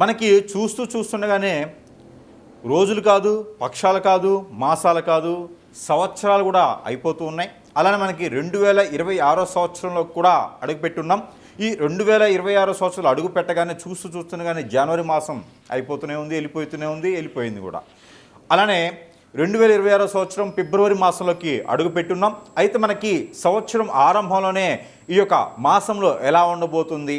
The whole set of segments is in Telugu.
మనకి చూస్తూ చూస్తుండగానే రోజులు కాదు పక్షాలు కాదు మాసాలు కాదు సంవత్సరాలు కూడా అయిపోతూ ఉన్నాయి. అలానే మనకి రెండు వేల ఇరవై ఆరో సంవత్సరంలో కూడా అడుగుపెట్టున్నాం. ఈ రెండు వేల ఇరవై ఆరో సంవత్సరాలు అడుగు పెట్టగానే చూస్తూ చూస్తుండగానే జనవరి మాసం అయిపోతూనే ఉంది వెళ్ళిపోతూనే ఉంది వెళ్ళిపోయింది కూడా. అలానే రెండు వేల ఇరవై ఆరో సంవత్సరం ఫిబ్రవరి మాసంలోకి అడుగు పెట్టున్నాం. అయితే మనకి సంవత్సరం ఆరంభంలోనే ఈ యొక్క మాసంలో ఎలా ఉండబోతుంది?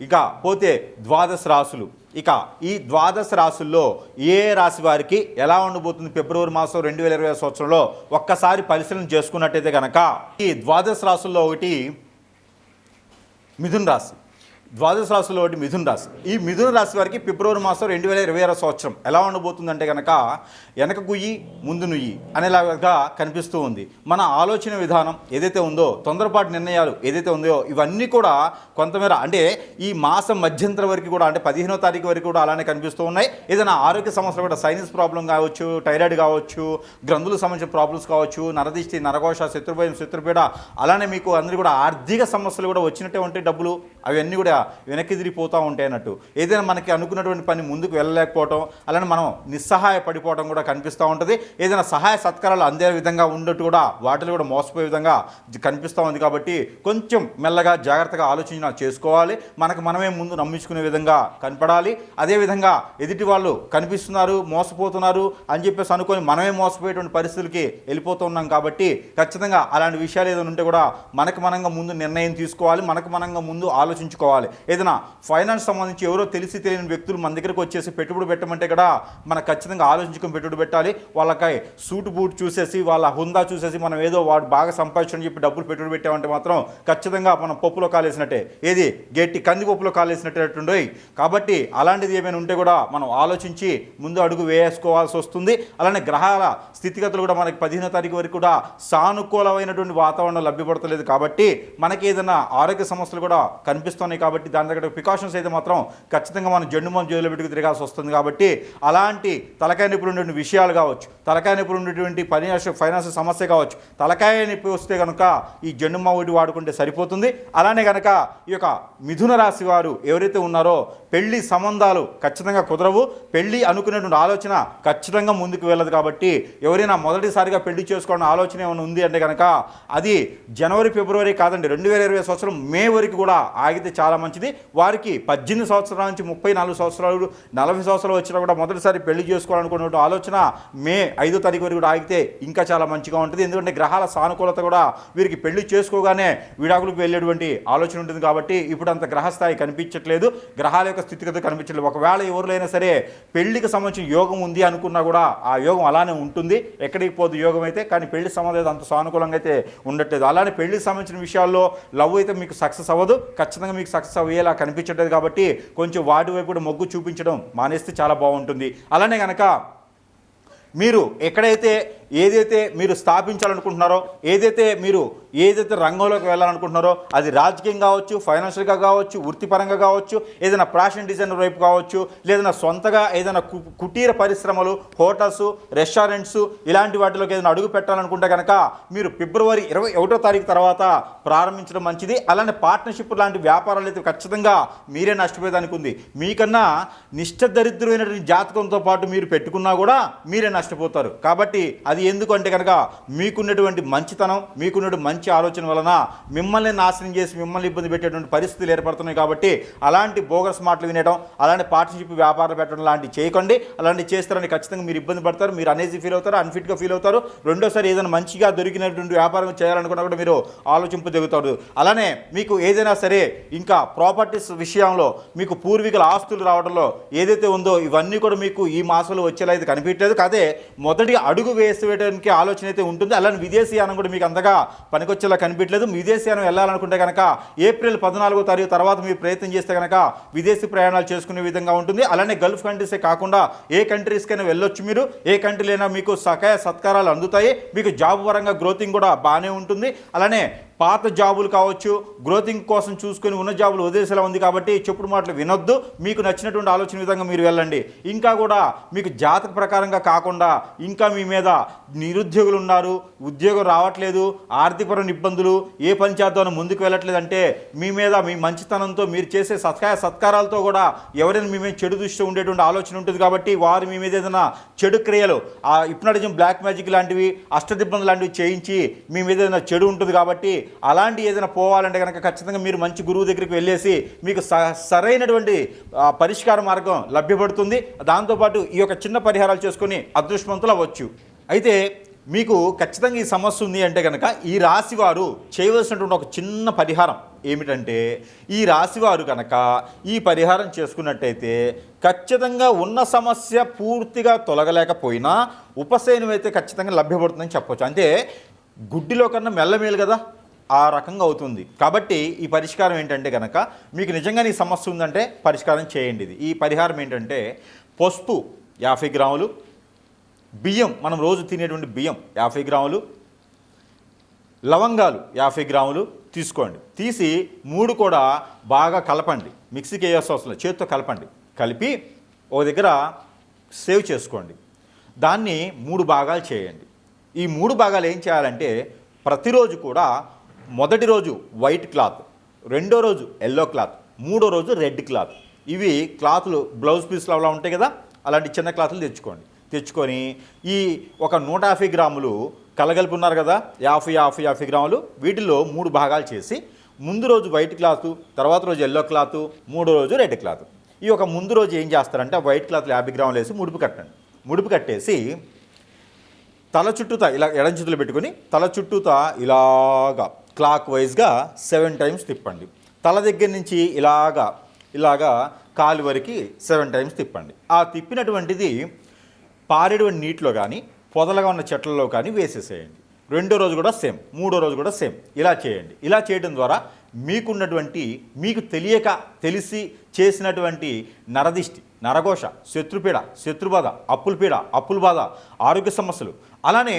ఇక పోతే ద్వాదశ రాసులు. ఇక ఈ ద్వాదశ రాసుల్లో ఏ రాశి వారికి ఎలా ఉండబోతుంది ఫిబ్రవరి మాసం రెండు వేల ఇరవై సంవత్సరంలో? ఒక్కసారి పరిశీలన చేసుకున్నట్టయితే కనుక ఈ ద్వాదశ రాసుల్లో ఒకటి మిథున్ రాశి. ద్వాదశ రాశిలో ఒకటి మిథున్ రాశి. ఈ మిథున రాశి వారికి ఫిబ్రవరి మాసం రెండు వేల ఇరవై ఆరో సంవత్సరం. ఎలా ఉండబోతుందంటే కనుక వెనక గుయ్యి ముందు నుయ్యి అనేలాగా కనిపిస్తూ ఉంది. మన ఆలోచన విధానం ఏదైతే ఉందో తొందరపాటు నిర్ణయాలు ఏదైతే ఉందో ఇవన్నీ కూడా కొంతమేర అంటే ఈ మాసం మధ్యంతర వరకు కూడా అంటే పదిహేనో తారీఖు వరకు కూడా అలానే కనిపిస్తూ ఉన్నాయి. ఏదైనా ఆరోగ్య సమస్యలు కూడా సైనస్ ప్రాబ్లం కావచ్చు థైరాయిడ్ కావచ్చు గ్రంథులకు సంబంధించిన ప్రాబ్లమ్స్ కావచ్చు నరదిష్టి నరఘోష శత్రుభయం శత్రుపీడ అలానే మీకు అందరూ కూడా ఆర్థిక సమస్యలు కూడా వచ్చినట్టే ఉంటాయి డబ్బులు అవన్నీ కూడా వెనక్కి తిరిగిపోతూ ఉంటాయి అన్నట్టు. ఏదైనా మనకి అనుకున్నటువంటి పని ముందుకు వెళ్ళలేకపోవటం అలానే మనం నిస్సహాయ పడిపోవడం కూడా కనిపిస్తూ ఉంటుంది. ఏదైనా సహాయ సత్కారాలు అందే విధంగా ఉండట్టు కూడా వాటిలో కూడా మోసపోయే విధంగా కనిపిస్తూ ఉంది కాబట్టి కొంచెం మెల్లగా జాగ్రత్తగా ఆలోచన చేసుకోవాలి. మనకు మనమే ముందు నమ్మించుకునే విధంగా కనపడాలి. అదేవిధంగా ఎదుటి వాళ్ళు కనిపిస్తున్నారు మోసపోతున్నారు అని చెప్పేసి అనుకొని మనమే మోసపోయేటువంటి పరిస్థితులకి వెళ్ళిపోతున్నాం కాబట్టి ఖచ్చితంగా అలాంటి విషయాలు ఏదైనా ఉంటే కూడా మనకు మనంగా ముందు నిర్ణయం తీసుకోవాలి మనకు మనంగా ముందు ఆలోచించుకోవాలి. ఏదైనా ఫైనాన్స్ సంబంధించి ఎవరో తెలిసి తెలియని వ్యక్తులు మన దగ్గరకు వచ్చేసి పెట్టుబడి పెట్టమంటే కూడా మనం ఖచ్చితంగా ఆలోచించుకొని పెట్టుబడి పెట్టాలి. వాళ్ళకి సూట్ బూట్ చూసేసి వాళ్ళ హుందా చూసేసి మనం ఏదో వాడు బాగా సంపాదించని చెప్పి డబ్బులు పెట్టుబడి పెట్టామంటే మాత్రం ఖచ్చితంగా మనం పప్పులో కాలేసినట్టే. ఏది? గట్టి కందిపప్పులో కాలేసినట్టుండే కాబట్టి అలాంటిది ఏమైనా ఉంటే కూడా మనం ఆలోచించి ముందు అడుగు వేసుకోవాల్సి వస్తుంది. అలానే గ్రహాల స్థితిగతులు కూడా మనకి పదిహేనో తారీఖు వరకు కూడా సానుకూలమైనటువంటి వాతావరణం లభ్యపడతలేదు కాబట్టి మనకి ఏదైనా ఆరోగ్య సమస్యలు కూడా కనిపిస్తున్నాయి కాబట్టి దాని దగ్గర ప్రికాషన్స్ అయితే మాత్రం ఖచ్చితంగా మనం జెండు మనం జైలు పెట్టుకు తిరగాల్సి వస్తుంది కాబట్టి అలాంటి తలకాయ నొప్పులు ఉండేటువంటి విషయాలు కావచ్చు తలకాయ నొప్పులు ఉండేటువంటి ఫైనాన్స్ ఫైనాన్స్ సమస్య కావచ్చు తలకాయ నొప్పి వస్తే కనుక ఈ జెండు మావుడి వాడుకుంటే సరిపోతుంది. అలానే కనుక ఈ యొక్క మిథున రాశి వారు ఎవరైతే ఉన్నారో పెళ్ళి సంబంధాలు ఖచ్చితంగా కుదరవు. పెళ్ళి అనుకునేటువంటి ఆలోచన ఖచ్చితంగా ముందుకు వెళ్ళదు కాబట్టి ఎవరైనా మొదటిసారిగా పెళ్ళి చేసుకోవాలని ఆలోచన ఏమైనా ఉంది అంటే కనుక అది జనవరి ఫిబ్రవరి కాదండి రెండు వేల ఇరవై సంవత్సరం మే వరకు కూడా ఆగితే చాలా మంచిది. వారికి పద్దెనిమిది సంవత్సరాల నుంచి ముప్పై నాలుగు సంవత్సరాలు నలభై సంవత్సరాలు వచ్చినా కూడా మొదటిసారి పెళ్ళి చేసుకోవాలనుకున్నటువంటి ఆలోచన మే ఐదో తారీఖు వరకు కూడా ఆగితే ఇంకా చాలా మంచిగా ఉంటుంది. ఎందుకంటే గ్రహాల సానుకూలత కూడా వీరికి పెళ్ళి చేసుకోగానే విడాకులకు వెళ్ళేటువంటి ఆలోచన ఉంటుంది కాబట్టి ఇప్పుడు అంత గ్రహస్థాయి కనిపించట్లేదు. గ్రహాల యొక్క స్థితిగతి కనిపించట్లేదు. ఒకవేళ ఎవరులైనా సరే పెళ్ళికి సంబంధించిన యోగం ఉంది అనుకున్నా కూడా ఆ యోగం అలానే ఉంటుంది. ఎక్కడికి పోదు యోగం అయితే కానీ పెళ్ళి సంబంధం అంత సానుకూలంగా అయితే ఉండట్లేదు. అలానే పెళ్ళికి సంబంధించిన విషయాల్లో లవ్ అయితే మీకు సక్సెస్ అవ్వదు. ఖచ్చితంగా మీకు సక్సెస్ అయ్యేలా కనిపించట్లేదు కాబట్టి కొంచెం వాటి వైపు కూడా మొగ్గు చూపించడం మానేస్తే చాలా బాగుంటుంది. అలానే కనుక మీరు ఎక్కడైతే ఏదైతే మీరు స్థాపించాలనుకుంటున్నారో ఏదైతే మీరు ఏదైతే రంగంలోకి వెళ్ళాలనుకుంటున్నారో అది రాజకీయం కావచ్చు ఫైనాన్షియల్గా కావచ్చు వృత్తిపరంగా కావచ్చు ఏదైనా ఫ్యాషన్ డిజైనర్ వైపు కావచ్చు లేదన్నా సొంతగా ఏదైనా కు- కుటీర పరిశ్రమలు హోటల్స్ రెస్టారెంట్స్ ఇలాంటి వాటిలోకి ఏదైనా అడుగు పెట్టాలనుకుంటే కనుక మీరు ఫిబ్రవరి ఇరవై ఒకటో తారీఖు తర్వాత ప్రారంభించడం మంచిది. అలానే పార్ట్నర్షిప్ లాంటి వ్యాపారాలు అయితే ఖచ్చితంగా మీరే నష్టపోయేదానికి ఉంది. మీకన్నా నిష్టదరిద్రమైనటువంటి జాతకంతో పాటు మీరు పెట్టుకున్నా కూడా మీరే నష్టపోతారు. కాబట్టి అది ఎందుకు అంటే కనుక మీకున్నటువంటి మంచితనం మీకున్నటువంటి మంచి ఆలోచన వలన మిమ్మల్ని నాశనం చేసి మిమ్మల్ని ఇబ్బంది పెట్టేటువంటి పరిస్థితులు ఏర్పడుతున్నాయి కాబట్టి అలాంటి బోగస్ మాటలు వినడం అలాంటి పార్ట్నర్షిప్ వ్యాపారాలు పెట్టడం లాంటివి చేయకండి. అలాంటి చేస్తారని ఖచ్చితంగా మీరు ఇబ్బంది పడతారు మీరు అనేజీ ఫీల్ అవుతారు అన్ఫిట్గా ఫీల్ అవుతారు. రెండోసారి ఏదైనా మంచిగా దొరికినటువంటి వ్యాపారం చేయాలనుకున్నా కూడా మీరు ఆలోచింపదగుతారు అలానే మీకు ఏదైనా సరే ఇంకా ప్రాపర్టీస్ విషయంలో మీకు పూర్వీకుల ఆస్తులు రావడంలో ఏదైతే ఉందో ఇవన్నీ కూడా మీకు ఈ మాసంలో వచ్చేలా అయితే కనిపించలేదు కాదే మొదటి అడుగు వేసి వేసేయడానికి ఆలోచన అయితే ఉంటుంది. అలానే విదేశీయానం కూడా మీకు అంతగా పనికొచ్చేలా కనిపించలేదు. విదేశీయానం వెళ్ళాలనుకుంటే కనుక ఏప్రిల్ పద్నాలుగో తారీఖు తర్వాత మీరు ప్రయత్నం చేస్తే కనుక విదేశీ ప్రయాణాలు చేసుకునే విధంగా ఉంటుంది. అలానే గల్ఫ్ కంట్రీసే కాకుండా ఏ కంట్రీస్కైనా వెళ్ళొచ్చు మీరు. ఏ కంట్రీలైనా మీకు సకాయ సత్కారాలు అందుతాయి. మీకు జాబ్ పరంగా గ్రోతింగ్ కూడా బాగానే ఉంటుంది. అలానే పాత జాబులు కావచ్చు గ్రోతింగ్ కోసం చూసుకొని ఉన్న జాబులు వదిలేసేలా ఉంది కాబట్టి చెప్పుడు మాటలు వినొద్దు. మీకు నచ్చినటువంటి ఆలోచన విధంగా మీరు వెళ్ళండి. ఇంకా కూడా మీకు జాతక ప్రకారంగా కాకుండా ఇంకా మీ మీద నిరుద్యోగులు ఉన్నారు ఉద్యోగం రావట్లేదు ఆర్థికపరమైన ఇబ్బందులు ఏ పని చేద్దామని ముందుకు వెళ్ళట్లేదు అంటే మీ మీద మీ మంచితనంతో మీరు చేసే సత్కాయ సత్కారాలతో కూడా ఎవరైనా మీ మీద చెడు దృష్టి ఉండేటువంటి ఆలోచన ఉంటుంది కాబట్టి వారు మీ మీద ఏదైనా చెడు క్రియలు ఆ ఇప్నటిజం బ్లాక్ మ్యాజిక్ లాంటివి అష్టదిబ్బంది లాంటివి చేయించి మీ మీద ఏదైనా చెడు ఉంటుంది కాబట్టి అలాంటి ఏదైనా పోవాలంటే కనుక ఖచ్చితంగా మీరు మంచి గురువు దగ్గరికి వెళ్ళేసి మీకు స- సరైనటువంటి పరిష్కార మార్గం లభ్యపడుతుంది. దాంతోపాటు ఈ యొక్క చిన్న పరిహారాలు చేసుకొని అదృష్టవంతులు అవ్వచ్చు. అయితే మీకు ఖచ్చితంగా ఈ సమస్య ఉంది అంటే కనుక ఈ రాశి వారు చేయవలసినటువంటి ఒక చిన్న పరిహారం ఏమిటంటే ఈ రాశివారు కనుక ఈ పరిహారం చేసుకున్నట్టయితే ఖచ్చితంగా ఉన్న సమస్య పూర్తిగా తొలగలేకపోయినా ఉపశయనం అయితే ఖచ్చితంగా లభ్యపడుతుందని చెప్పవచ్చు అంటే గుడ్డిలో కన్నా మెల్లమేలు కదా? ఆ రకంగా అవుతుంది. కాబట్టి ఈ పరిష్కారం ఏంటంటే కనుక మీకు నిజంగా ఈ సమస్య ఉందంటే పరిష్కారం చేయండి ఇది. ఈ పరిహారం ఏంటంటే పసుపు యాభై గ్రాములు బియ్యం మనం రోజు తినేటువంటి బియ్యం యాభై గ్రాములు లవంగాలు యాభై గ్రాములు తీసుకోండి. తీసి మూడు కూడా బాగా కలపండి. మిక్సీకి వేయాల్సి అవసరం చేతితో కలపండి. కలిపి ఒక దగ్గర సేవ్ చేసుకోండి. దాన్ని మూడు భాగాలు చేయండి. ఈ మూడు భాగాలు ఏం చేయాలంటే ప్రతిరోజు కూడా మొదటి రోజు వైట్ క్లాత్ రెండో రోజు ఎల్లో క్లాత్ మూడో రోజు రెడ్ క్లాత్. ఇవి క్లాతులు బ్లౌజ్ పీస్లు అలా ఉంటాయి కదా అలాంటి చిన్న క్లాతులు తెచ్చుకోండి. తెచ్చుకొని ఈ ఒక నూట యాభై గ్రాములు కలగలిపి ఉన్నారు కదా యాభై యాభై యాభై గ్రాములు వీటిలో మూడు భాగాలు చేసి ముందు రోజు వైట్ క్లాత్ తర్వాత రోజు ఎల్లో క్లాత్ మూడో రోజు రెడ్ క్లాత్. ఈ ఒక ముందు రోజు ఏం చేస్తారంటే వైట్ క్లాత్లు యాభై గ్రాములు వేసి ముడుపు కట్టండి. ముడుపు కట్టేసి తల చుట్టూత ఇలా ఎడం చేతులు పెట్టుకొని తల చుట్టూతా ఇలాగా క్లాక్ వైజ్గా సెవెన్ టైమ్స్ తిప్పండి. తల దగ్గర నుంచి ఇలాగా ఇలాగా కాలు వరకు సెవెన్ టైమ్స్ తిప్పండి. ఆ తిప్పినటువంటిది పారేటువంటి నీటిలో కానీ పొదలుగా ఉన్న చెట్లలో కానీ వేసేసేయండి. రెండో రోజు కూడా సేమ్ మూడో రోజు కూడా సేమ్. ఇలా చేయండి. ఇలా చేయడం ద్వారా మీకున్నటువంటి మీకు తెలియక తెలిసి చేసినటువంటి నరదిష్టి నరఘోష శత్రుపీడ శత్రుబాధ అప్పుల పీడ అప్పుల బాధ ఆరోగ్య సమస్యలు అలానే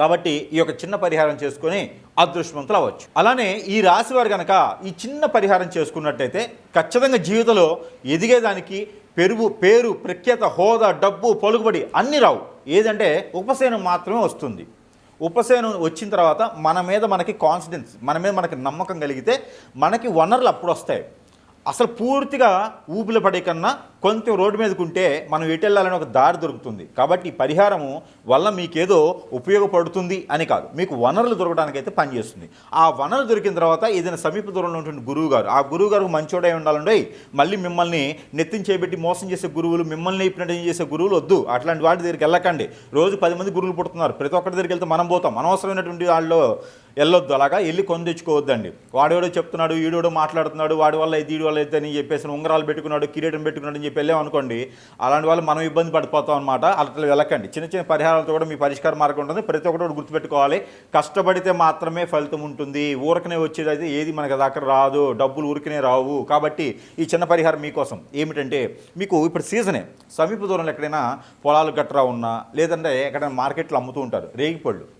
కాబట్టి ఈ యొక్క చిన్న పరిహారం చేసుకొని అదృష్టవంతులు అవ్వచ్చు. అలానే ఈ రాశి వారు కనుక ఈ చిన్న పరిహారం చేసుకున్నట్టయితే ఖచ్చితంగా జీవితంలో ఎదిగేదానికి పెరుగు పేరు ప్రఖ్యాత హోదా డబ్బు పలుకుబడి అన్నీ రావు. ఏదంటే ఉపశమనం మాత్రమే వస్తుంది. ఉపశమనం వచ్చిన తర్వాత మన మీద మనకి కాన్ఫిడెన్స్ మన మీద మనకి నమ్మకం కలిగితే మనకి వనరులు అప్పుడు వస్తాయి. అసలు పూర్తిగా ఊపిలో పడే కన్నా కొంచెం రోడ్డు మీదకు ఉంటే మనం ఎటు వెళ్ళాలని ఒక దారి దొరుకుతుంది. కాబట్టి పరిహారము వల్ల మీకేదో ఉపయోగపడుతుంది అని కాదు. మీకు వనరులు దొరకడానికైతే పనిచేస్తుంది ఆ వనరులు దొరికిన తర్వాత ఏదైనా సమీప దూరంలో ఉంటుంది గురువు గారు ఆ గురువు గారు మంచోడై ఉండాలండి మళ్ళీ మిమ్మల్ని నెత్తిని చేపెట్టి మోసం చేసే గురువులు మిమ్మల్ని ఇప్పినట్టు చేసే గురువులు వద్దు. అట్లాంటి వాటి దగ్గరికి వెళ్ళకండి. రోజు పది మంది గురువులు పుడుతున్నారు. ప్రతి ఒక్కరి దగ్గరికి వెళ్తే మనం పోతాం. అనవసరమైనటువంటి వాళ్ళు వెళ్ళొద్దు. అలాగా వెళ్ళి కొని తెచ్చుకోవద్దండి. వాడేవాడో చెప్తున్నాడు ఈడోడో మాట్లాడుతున్నాడు వాడి వల్ల ఇది వీడి వల్ల అయితే అని చెప్పేసి ఉంగరాలు పెట్టుకున్నాడు కిరీటం పెట్టుకున్నాడు అని ఇంటికి వెళ్ళాం అనుకోండి అలాంటి వాళ్ళు మనం ఇబ్బంది పడిపోతాం అనమాట అట్లా వెళ్ళకండి. చిన్న చిన్న పరిహారాలతో కూడా మీ పరిష్కార మార్గం ఉంటుంది. ప్రతి ఒక్కటి కూడా గుర్తుపెట్టుకోవాలి. కష్టపడితే మాత్రమే ఫలితం ఉంటుంది. ఊరకనే వచ్చేది అయితే ఏది మనకు దాకా రాదు. డబ్బులు ఊరికనే రావు. కాబట్టి ఈ చిన్న పరిహారం మీకోసం ఏమిటంటే మీకు ఇప్పుడు సీజనే సమీప దూరంలో ఎక్కడైనా పొలాలు గట్రా ఉన్నా లేదంటే ఎక్కడైనా మార్కెట్లో అమ్ముతూ ఉంటారు. రేగిపళ్ళు.